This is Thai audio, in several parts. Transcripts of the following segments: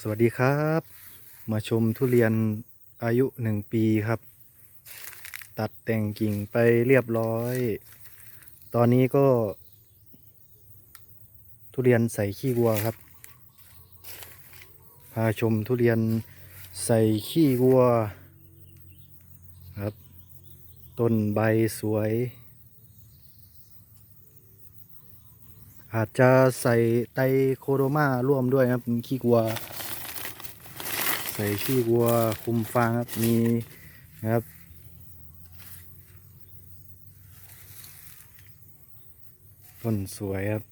สวัสดีครับ มาชมทุเรียนอายุหนึ่งปีครับ ตัดแต่งกิ่งไปเรียบร้อย ตอนนี้ก็ ทุเรียนใส่ขี้วัวครับ พาชมทุเรียนใส่ขี้วัวครับ ต้นใบสวย อาจจะใส่ไตโคโดมาร่วมด้วยครับขี้วัว ใส่ขี้วัวคุมฟางครับมีนะครับต้นสวยครับ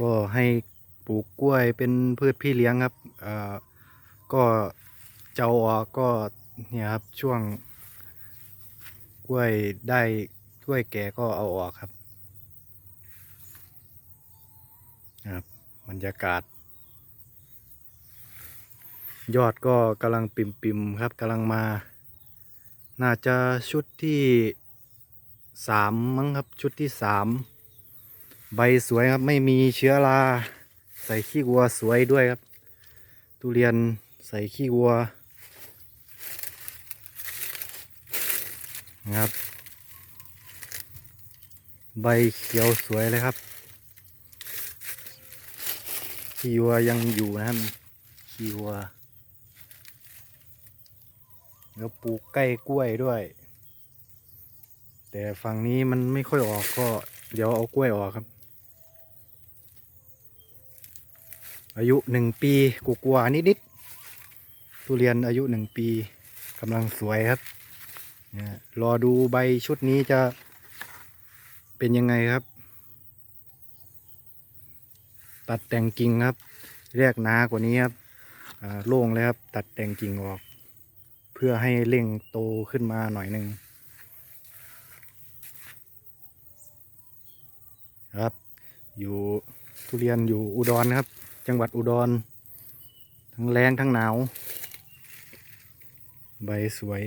ก็ให้ปลูกกล้วยเป็นพืชพี่เลี้ยงครับอ่าก็เจ้าออกก็เนี่ยครับช่วงกล้วยได้กล้วยแก่ก็เอาออกครับครับบรรยากาศ ยอดก็กำลังปิมปิมๆครับกำลังมา น่าจะชุดที่สามมั้งครับชุดที่สามใบสวยครับไม่มีเชื้อราใส่ขี้วัวสวยด้วยครับ ทุเรียนใส่ขี้วัวนะครับ ใบเขียวสวยเลยครับขี้วัวยังอยู่นะครับขี้วัว แล้วปลูกใกล้กล้วยด้วย แต่ฝั่งนี้มันไม่ค่อยออกก็เดี๋ยวเอากล้วยออกครับ อายุหนึ่งปีกกว่าๆนิดๆทุเรียนอายุหนึ่งปีกำลังสวยครับเนี่ยรอดูใบชุดนี้จะเป็นยังไงครับ ตัดแต่งกิ่งครับแรกหนากว่านี้ครับอ่าโล่งเลยครับ ตัดแต่งกิ่งออก เพื่อให้เร่งโตขึ้นมาหน่อยหนึ่งครับ อยู่ทุเรียนอยู่อุดรครับ จังหวัดอุดร ทั้งแรงทั้งหนาว ใบสวย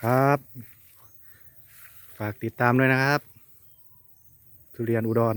ครับ ฝากติดตามด้วยนะครับ ทุเรียนอุดร